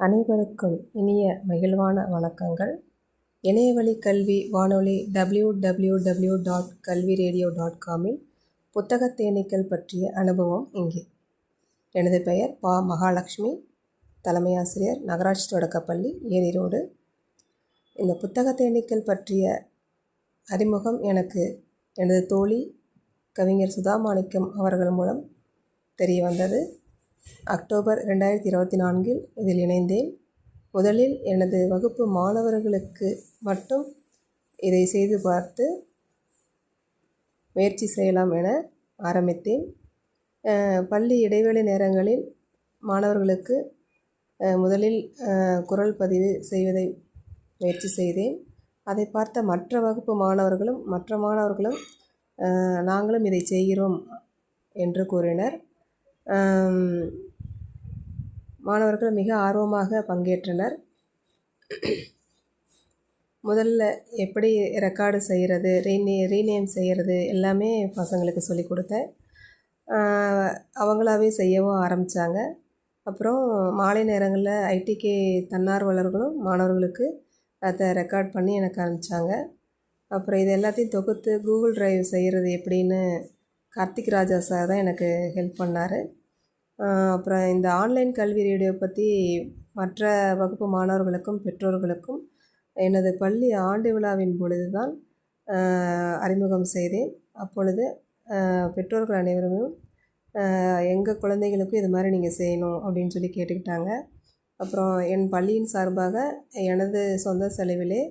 அனைவருக்கும் இனிய மகிழ்வான வணக்கங்கள். இணையவழி கல்வி வானொலி W W W dot Kalvi radio dot காமில் புத்தக தேனீக்கள் பற்றிய அனுபவம் இங்கே. எனது பெயர் பா. மகாலட்சுமி. தலைமை ஆசிரியர் நகராட்சி தொடக்கப்பள்ளி ஏரி ரோடு இந்த புத்தக தேனீக்கள் பற்றிய அறிமுகம் எனக்கு எனது தோழி கவிஞர் சுதாமாணிக்கம் அவர்கள் மூலம் தெரிய வந்தது அக்டோபர் ரெண்டாயிரத்தி இருபத்தி நான்கில் இதில் இணைந்தேன். முதலில் எனது வகுப்பு மாணவர்களுக்கு மட்டும் இதை செய்து பார்த்து முயற்சி செய்யலாம் என ஆரம்பித்தேன். பள்ளி இடைவேளை நேரங்களில் மாணவர்களுக்கு முதலில் குரல் பதிவு செய்வதை முயற்சி செய்தேன். அதை பார்த்த மற்ற வகுப்பு மாணவர்களும் மற்ற மாணவர்களும் நாங்களும் இதை செய்கிறோம் என்று கூறினர். மாணவர்கள் மிக ஆர்வமாக பங்கேற்றனர். முதல்ல எப்படி ரெக்கார்டு செய்கிறது ரீநே ரீநேம் செய்கிறது எல்லாமே பசங்களுக்கு சொல்லி கொடுத்தேன். அவங்களாவே செய்யவும் ஆரம்பித்தாங்க அப்புறம் மாலை நேரங்களில் ஐடிகே தன்னார்வலர்களும் மாணவர்களுக்கு அதை ரெக்கார்ட் பண்ணி எனக்கு அனுப்பிச்சாங்க. அப்புறம் இது எல்லாத்தையும் தொகுத்து கூகுள் ட்ரைவ் செய்கிறது எப்படின்னு கார்த்திக் ராஜா சார் தான் எனக்கு ஹெல்ப் பண்ணார். அப்புறம் இந்த ஆன்லைன் கல்வி ரேடியோ பற்றி மற்ற வகுப்பு மாணவர்களுக்கும் பெற்றோர்களுக்கும் எனது பள்ளி ஆண்டு விழாவின் பொழுது தான் அறிமுகம் செய்தேன். அப்பொழுது பெற்றோர்கள் அனைவரும் எங்கள் குழந்தைகளுக்கும் இது மாதிரி நீங்கள் செய்யணும் அப்படின்னு சொல்லி கேட்டுக்கிட்டாங்க. அப்புறம் என் பள்ளியின் சார்பாக எனது சொந்த செலவிலே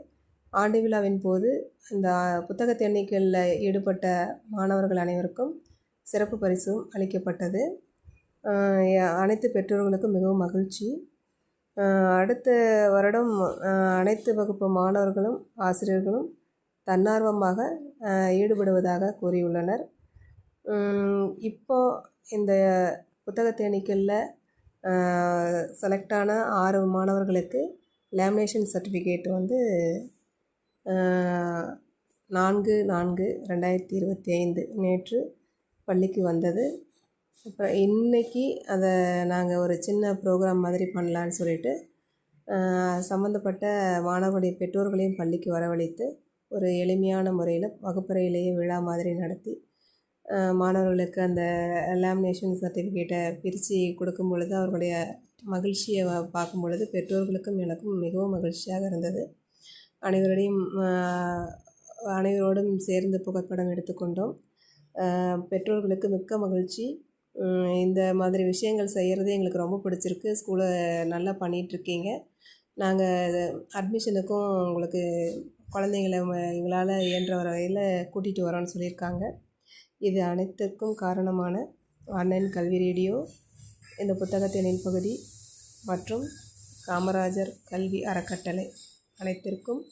ஆண்டு விழாவின் போது இந்த புத்தக எண்ணிக்கையில் ஈடுபட்ட மாணவர்கள் அனைவருக்கும் சிறப்பு பரிசும் அளிக்கப்பட்டது. அனைத்து பெற்றோர்களுக்கும் மிகவும் மகிழ்ச்சி. அடுத்த வருடம் அனைத்து வகுப்பு மாணவர்களும் ஆசிரியர்களும் தன்னார்வமாக ஈடுபடுவதாக கூறியுள்ளனர். இப்போது இந்த புத்தக தேனீக்களில் செலக்டான ஆறு மாணவர்களுக்கு லேமினேஷன் சர்டிஃபிகேட் வந்து நான்கு நான்கு ரெண்டாயிரத்தி இருபத்தி ஐந்து நேற்று பள்ளிக்கு வந்தது. இப்போ இன்றைக்கி அதை நாங்கள் ஒரு சின்ன ப்ரோக்ராம் மாதிரி பண்ணலான்னு சொல்லிட்டு சம்மந்தப்பட்ட மாணவர்களுடைய பெற்றோர்களையும் பள்ளிக்கு வரவழைத்து ஒரு எளிமையான முறையில் வகுப்பறையிலேயே விழா மாதிரி நடத்தி மாணவர்களுக்கு அந்த லேமினேஷன் சர்டிஃபிகேட்டை பிரித்து கொடுக்கும் பொழுது அவர்களுடைய மகிழ்ச்சியை பார்க்கும் பொழுது பெற்றோர்களுக்கும் எனக்கும் மிகவும் மகிழ்ச்சியாக இருந்தது. அனைவரோடையும் அனைவரோடும் சேர்ந்து புகைப்படம் எடுத்துக்கொண்டோம். பெற்றோர்களுக்கு மிக்க மகிழ்ச்சி. இந்த மாதிரி விஷயங்கள் செய்கிறது எங்களுக்கு ரொம்ப பிடிச்சிருக்கு. ஸ்கூலை நல்லா பண்ணிகிட்ருக்கீங்க நாங்கள் அட்மிஷனுக்கும் உங்களுக்கு குழந்தைங்கள எங்களால் இயன்ற வகையில் கூட்டிகிட்டு வரோன்னு சொல்லியிருக்காங்க. இது அனைத்துக்கும் காரணமான ஆன்லைன் கல்வி ரேடியோ இந்த புத்தகத்தின் பகுதி மற்றும் காமராஜர் கல்வி அறக்கட்டளை. அனைத்திற்கும்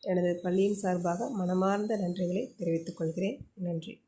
எனது பள்ளியின் சார்பாக மனமார்ந்த நன்றிகளை தெரிவித்துக் கொள்கிறேன். நன்றி.